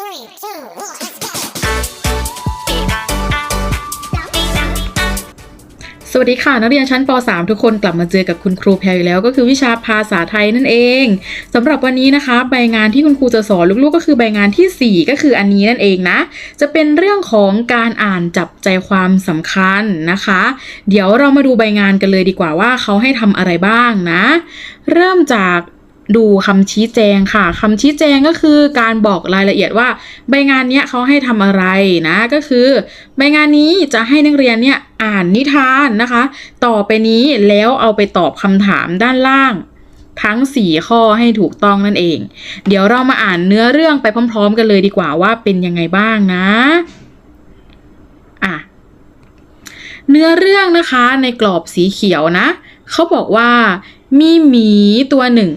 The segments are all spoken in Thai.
Three, two, one, let's go. สวัสดีค่ะ นักเรียนชั้นป .3 ทุกคนกลับมาเจอกับคุณครูแพรอีกแล้ว ก็คือวิชาภาษาไทยนั่นเองสำหรับวันนี้นะคะ ใบงานที่คุณครูจะสอนลูกๆ ก็คือใบงานทีสี่ 4 ก็คืออันนี้นั่นเองนะ จะเป็นเรื่องของการอ่านจับใจความสำคัญนะคะ เดี๋ยวเรามาดูใบงานกันเลยดีกว่าว่าเขาให้ทำอะไรบ้างนะ เริ่มจาก ดูคำชี้แจงค่ะคำชี้แจงก็คือการบอกรายละเอียดว่า ใบงานเนี้ยเขาให้ทำอะไรนะก็คือ ใบงานนี้จะให้นักเรียนเนี่ยอ่านนิทานนะคะ ต่อไปนี้แล้วเอาไปตอบคำถามด้านล่างทั้ง 4 ข้อให้ถูกต้องนั่นเอง เดี๋ยวเรามาอ่านเนื้อเรื่องไปพร้อม ๆ กันเลยดีกว่าว่าเป็นยังไงบ้างนะอะเนื้อเรื่องนะคะในกรอบสีเขียวนะ เขาบอกว่ามีหมีตัวหนึ่ง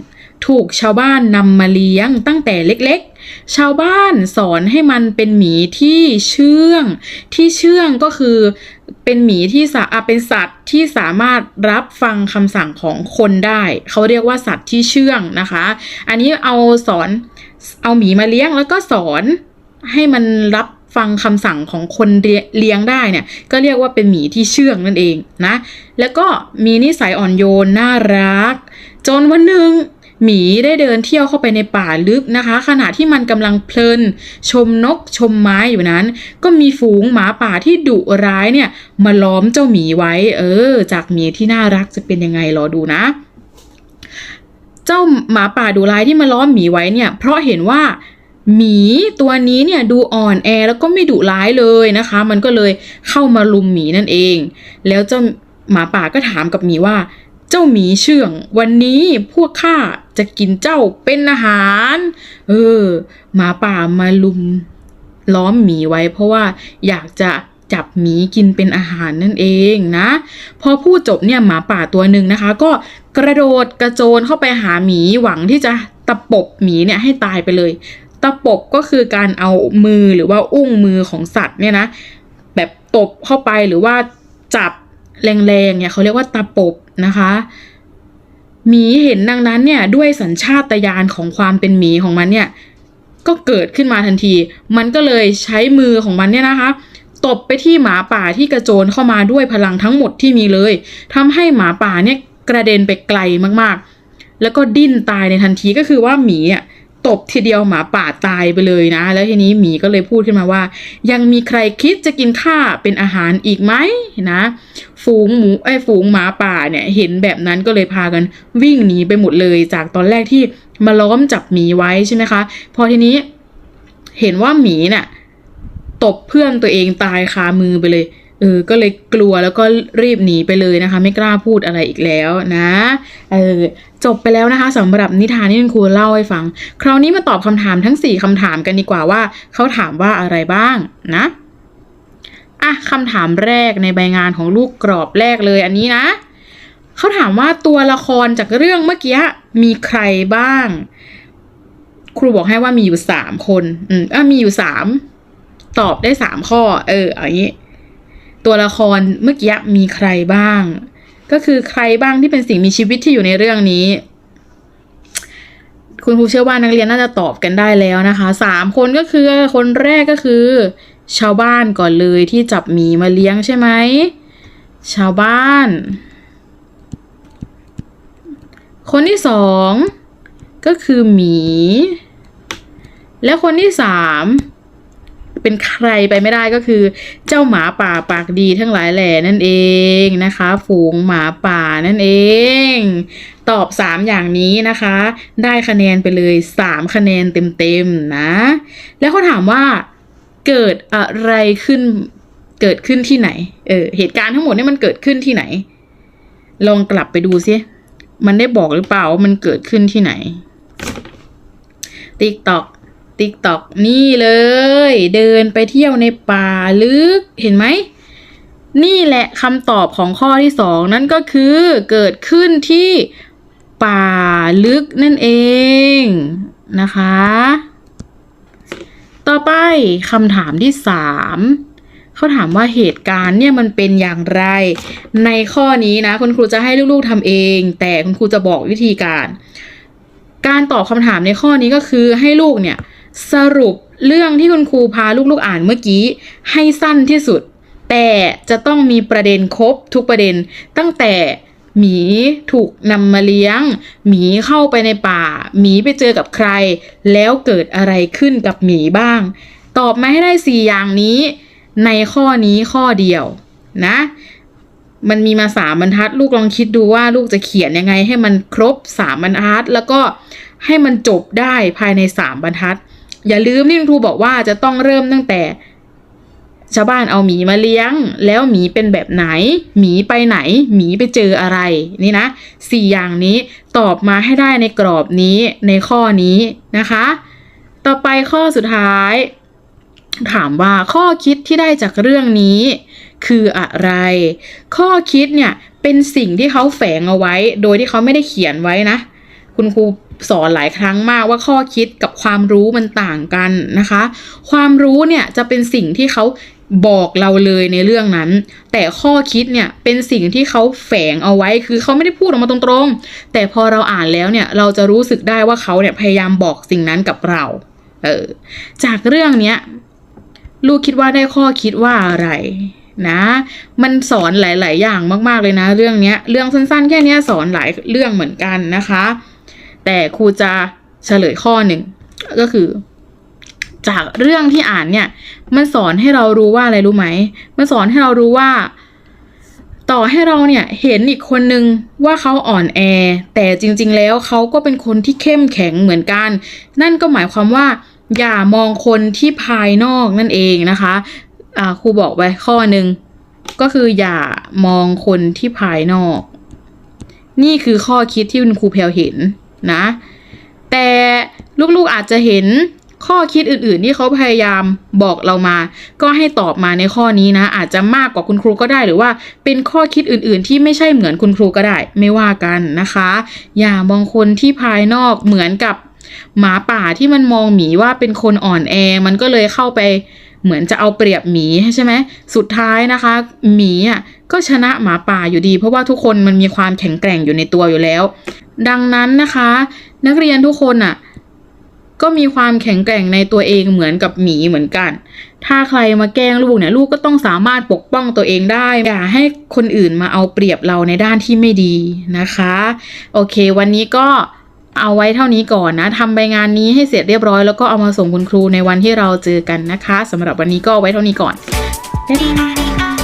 ถูกชาวบ้านนำมาเลี้ยงตั้งแต่เล็กๆ ชาวบ้านสอนให้มันเป็นหมีที่เชื่อง ที่เชื่องก็คือเป็นหมีที่สาอะเป็นสัตว์ที่สามารถรับฟังคำสั่งของคนได้ เขาเรียกว่าสัตว์ที่เชื่องนะคะ อันนี้เอาสอนเอาหมีมาเลี้ยงแล้วก็สอนให้มันรับฟังคำสั่งของคนเลี้ยงได้เนี่ยก็เรียกว่าเป็นหมีที่เชื่องนั่นเองนะ แล้วก็มีนิสัยอ่อนโยนน่ารัก จนวันหนึ่ง หมีได้เดินเที่ยวเข้าไปในป่าลึกนะคะ ขณะที่มันกำลังเพลิน ชมนกชมไม้อยู่นั้น ก็มีฝูงหมาป่าที่ดุร้ายเนี่ยมาล้อมเจ้าหมีไว้ เออ จากหมีที่น่ารักจะเป็นยังไงรอดูนะ เจ้าหมาป่าดุร้ายที่มาล้อมหมีไว้เนี่ย เพราะเห็นว่าหมีตัวนี้เนี่ยดูอ่อนแอแล้วก็ไม่ดุร้ายเลยนะคะ มันก็เลยเข้ามาลุมหมีนั่นเอง แล้วเจ้าหมาป่าก็ถามกับหมีว่า จ้าหมีเชื่อง วันนี้พวกข้าจะกินเจ้าเป็นอาหาร เออ หมาป่ามาลุมล้อมหมีไว้ เพราะว่าอยากจะจับหมีกินเป็นอาหารนั่นเองนะ พอพูดจบเนี่ยหมาป่าตัวหนึ่งนะคะ ก็กระโดดกระโจนเข้าไปหาหมีหวังที่จะตะปบหมีเนี่ยให้ตายไปเลย ตะปบก็คือการเอามือหรือว่าอุ้งมือของสัตว์เนี่ยนะ แบบตบเข้าไปหรือว่าจับ แรงๆเนี่ยเขาเรียกว่าตะปบนะคะหมีเห็นดังนั้นเนี่ยด้วยสัญชาตญาณของความเป็นหมีของมันเนี่ยก็เกิดขึ้นมาทันที มันก็เลยใช้มือของมันเนี่ยนะคะตบไปที่หมาป่าที่กระโจนเข้ามาด้วยพลังทั้งหมดที่มีเลยทำให้หมาป่าเนี่ยกระเด็นไปไกลมากๆ แล้วก็ดิ้นตายในทันทีก็คือว่าหมีอะ ตบทีเดียวหมาป่าตายไปเลยนะ แล้วทีนี้หมีก็เลยพูดขึ้นมาว่า ยังมีใครคิดจะกินข้าเป็นอาหารอีกไหมนะ ฝูงหมูไอ้ฝูงหมาป่าเนี่ยเห็นแบบนั้นก็เลยพากันวิ่งหนีไปหมดเลย จากตอนแรกที่มาล้อมจับหมีไว้ใช่ไหมคะ พอทีนี้เห็นว่าหมีน่ะตบเพื่อนตัวเองตายคามือไปเลย เออ ก็เลยกลัวแล้วก็รีบหนีไปเลยนะคะ ไม่กล้าพูดอะไรอีกแล้วนะ เออ จบไปแล้วนะคะสำหรับนิทานที่คุณครูเล่าให้ฟัง คราวนี้มาตอบคำถามทั้ง 4คำถามกันดีกว่าว่า เขาถามว่าอะไรบ้างนะอะคำถามแรกในใบงานของลูกกรอบแรกเลยอันนี้นะ เขาถามว่าตัวละครจากเรื่องเมื่อกี้มีใครบ้าง ครูบอกให้ว่ามีอยู่สามคน อืมอะมีอยู่สามตอบได้สามข้อ เอออย่างนี้ ตัวละครเมื่อกี้มีใครบ้าง ก็คือใครบ้างที่เป็นสิ่งมีชีวิตที่อยู่ในเรื่องนี้ คุณครูเชื่อว่านักเรียนน่าจะตอบกันได้แล้วนะคะสามคนก็คือคนแรกก็คือ ชาวบ้านก่อนเลยที่จับหมีมาเลี้ยงใช่ไหมชาวบ้าน คนที่สองก็คือหมี และคนที่สาม เป็นใครไปไม่ได้ก็คือ เจ้าหมาป่าปากดีทั้งหลายแหล่นั่นเองนะคะ ฝูงหมาป่านั่นเอง ตอบสามอย่างนี้นะคะ ได้คะแนนไปเลยสามคะแนนเต็มๆนะ แล้วเขาถามว่าเกิดอะไรขึ้นเกิดขึ้นที่ไหน เออ เหตุการณ์ทั้งหมดนี่มันเกิดขึ้นที่ไหน ลองกลับไปดูซิมันได้บอกหรือเปล่าว่ามันเกิดขึ้นที่ไหนติ๊กตอก ติ๊กตอกนี่เลย เดินไปเที่ยวในป่าลึกเห็นไหม นี่แหละคำตอบของข้อที่สองนั่นก็คือเกิดขึ้นที่ป่าลึกนั่นเองนะคะ ต่อไปคำถามที่สามเขาถามว่าเหตุการณ์เนี่ยมันเป็นอย่างไร ในข้อนี้นะคุณครูจะให้ลูกๆทำเอง แต่คุณครูจะบอกวิธีการ การตอบคำถามในข้อนี้ก็คือให้ลูกเนี่ย สรุปเรื่องที่คุณครูพาลูกๆอ่านเมื่อกี้ ให้สั้นที่สุด แต่จะต้องมีประเด็นครบทุกประเด็น ตั้งแต่หมีถูกนำมาเลี้ยง หมีเข้าไปในป่า หมีไปเจอกับใคร แล้วเกิดอะไรขึ้นกับหมีบ้าง ตอบมาให้ได้สี่อย่างนี้ ในข้อนี้ข้อเดียวนะ มันมีมาสามบรรทัด ลูกลองคิดดูว่าลูกจะเขียนยังไงให้มันครบสามบรรทัด แล้วก็ให้มันจบได้ภายในสามบรรทัด อย่าลืมที่คุณครูบอกว่าจะต้องเริ่มตั้งแต่ ชาวบ้านเอาหมีมาเลี้ยง แล้วหมีเป็นแบบไหน หมีไปไหน หมีไปเจออะไร นี่นะสี่อย่างนี้ตอบมาให้ได้ในกรอบนี้ในข้อนี้นะคะ ต่อไปข้อสุดท้าย ถามว่าข้อคิดที่ได้จากเรื่องนี้ คืออะไร ข้อคิดเนี่ยเป็นสิ่งที่เขาแฝงเอาไว้ โดยที่เขาไม่ได้เขียนไว้นะ คุณครูสอนหลายครั้งมากว่าข้อคิดกับความรู้มันต่างกันนะคะ ความรู้เนี่ยจะเป็นสิ่งที่เขาบอกเราเลยในเรื่องนั้น แต่ข้อคิดเนี่ยเป็นสิ่งที่เขาแฝงเอาไว้คือเขาไม่ได้พูดออกมาตรงๆ แต่พอเราอ่านแล้วเนี่ยเราจะรู้สึกได้ว่าเขาเนี่ยพยายามบอกสิ่งนั้นกับเราเออจากเรื่องเนี้ยลูกคิดว่าได้ข้อคิดว่าอะไรนะ มันสอนหลาย ๆ อย่างมากๆเลยนะ เรื่องเนี้ย เรื่องสั้น ๆ แค่นี้สอนหลายเรื่องเหมือนกันนะคะ แต่ครูจะเฉลยข้อหนึ่งก็คือ จากเรื่องที่อ่านเนี่ย มันสอนให้เรารู้ว่าอะไรรู้ไหม มันสอนให้เรารู้ว่า ต่อให้เราเนี่ยเห็นอีกคนนึงว่าเขาอ่อนแอ แต่จริง ๆ แล้วเขาก็เป็นคนที่เข้มแข็งเหมือนกัน นั่นก็หมายความว่า อย่ามองคนที่ภายนอกนั่นเองนะคะอ่าครูบอกไว้ข้อหนึ่งก็คืออย่ามองคนที่ภายนอก นี่คือข้อคิดที่คุณครูแพลวเห็น นะ แต่ลูกๆอาจจะเห็นข้อคิดอื่น ๆ ที่เขาพยายามบอกเรามา ก็ให้ตอบมาในข้อนี้นะ อาจจะมากกว่าคุณครูก็ได้หรือว่าเป็นข้อคิดอื่น ๆ ที่ไม่ใช่เหมือนคุณครูก็ได้ ไม่ว่ากันนะคะ อย่ามองคนที่ภายนอกเหมือนกับหมาป่าที่มันมองหมีว่าเป็นคนอ่อนแอ มันก็เลยเข้าไป เหมือนจะเอาเปรียบหมีใช่ไหมสุดท้ายนะคะ หมีอะก็ชนะหมาป่าอยู่ดี เพราะว่าทุกคนมันมีความแข็งแกร่งอยู่ในตัวอยู่แล้ว ดังนั้นนะคะ นักเรียนทุกคนอะก็มีความแข็งแกร่งในตัวเองเหมือนกับหมีเหมือนกัน ถ้าใครมาแกล้งลูกเนี่ยลูกก็ต้องสามารถปกป้องตัวเองได้ อย่าให้คนอื่นมาเอาเปรียบเราในด้านที่ไม่ดีนะคะ โอเค วันนี้ก็ เอาไว้เท่านี้ก่อนนะทำใบงานนี้ให้เสร็จเรียบร้อยแล้วก็เอามาส่งคุณครูในวันที่เราเจอกันนะคะสำหรับวันนี้ก็เอาไว้เท่านี้ก่อนบ๊ายบาย